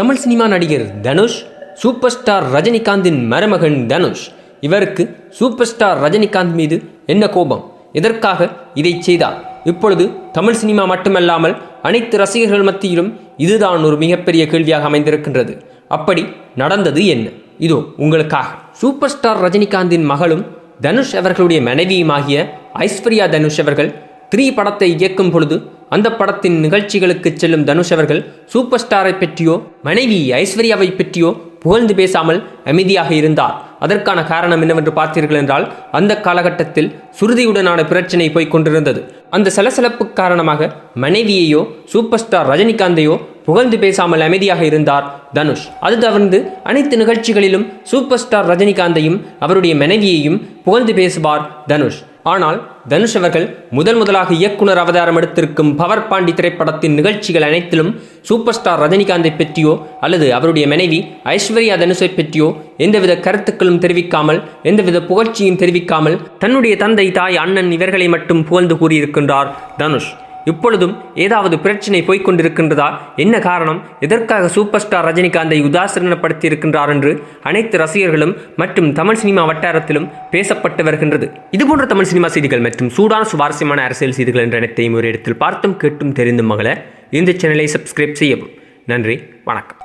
Tamil cinema நடிகர் Dhanush super star ரஜினிகாந்தின் மருமகன் தனுஷ். இவருக்கு சூப்பர் ஸ்டார் ரஜினிகாந்த் மீது என்ன கோபம்? எதற்காக இதை செய்தார்? இப்பொழுது தமிழ் சினிமா மட்டுமல்லாமல் அனைத்து ரசிகர்கள் மத்தியிலும் இதுதான் ஒரு மிகப்பெரிய கேள்வியாக அமைந்திருக்கின்றது. அப்படி நடந்தது என்ன? இதோ உங்களுக்காக. சூப்பர் ஸ்டார் ரஜினிகாந்தின் மகளும் தனுஷ் அவர்களுடைய மனைவியுமாகிய ஐஸ்வர்யா தனுஷ் அவர்கள் த்ரீ படத்தை இயக்கும் பொழுது அந்த படத்தின் நிகழ்ச்சிகளுக்கு செல்லும் தனுஷ் அவர்கள் சூப்பர் ஸ்டாரை பற்றியோ மனைவி ஐஸ்வர்யாவை பற்றியோ புகழ்ந்து பேசாமல் அமைதியாக இருந்தார். அதற்கான காரணம் என்னவென்று பார்த்தீர்கள் என்றால் அந்த காலகட்டத்தில் சுருதியுடனான பிரச்சனை போய்க் கொண்டிருந்தது. அந்த சலசலப்பு காரணமாக மனைவியையோ சூப்பர் ஸ்டார் ரஜினிகாந்தையோ புகழ்ந்து பேசாமல் அமைதியாக இருந்தார் தனுஷ். அது தவிர்த்து அனைத்து நிகழ்ச்சிகளிலும் சூப்பர் ஸ்டார் ரஜினிகாந்தையும் அவருடைய மனைவியையும் புகழ்ந்து பேசுவார் தனுஷ். ஆனால் தனுஷ் அவர்கள் முதல் முதலாக இயக்குனர் அவதாரம் எடுத்திருக்கும் பவர் பாண்டி திரைப்படத்தின் நிகழ்ச்சிகள் அனைத்திலும் சூப்பர் ஸ்டார் ரஜினிகாந்தை பற்றியோ அல்லது அவருடைய மனைவி ஐஸ்வர்யா தனுஷை பற்றியோ எந்தவித கருத்துக்களும் தெரிவிக்காமல் எந்தவித புகழ்ச்சியும் தெரிவிக்காமல் தன்னுடைய தந்தை தாய் அண்ணன் இவர்களை மட்டும் புகழ்ந்து கூறியிருக்கின்றார் தனுஷ். இப்பொழுதும் ஏதாவது பிரச்சனை போய்கொண்டிருக்கின்றதா என்ன காரணம்? எதற்காக சூப்பர் ஸ்டார் ரஜினிகாந்தை உதாசீனப்படுத்தி இருக்கின்றார் என்று அனைத்து ரசிகர்களும் மற்றும் தமிழ் சினிமா வட்டாரத்திலும் பேசப்பட்டு வருகின்றது. இதுபோன்ற தமிழ் சினிமா செய்திகள் மற்றும் சூடான சுவாரஸ்யமான அரசியல் செய்திகள் என்ற அனைத்தையும் ஒரு இடத்தில் பார்த்தும் கேட்டும் தெரிந்தும் மகள இந்த சேனலை சப்ஸ்கிரைப் செய்யவும். நன்றி வணக்கம்.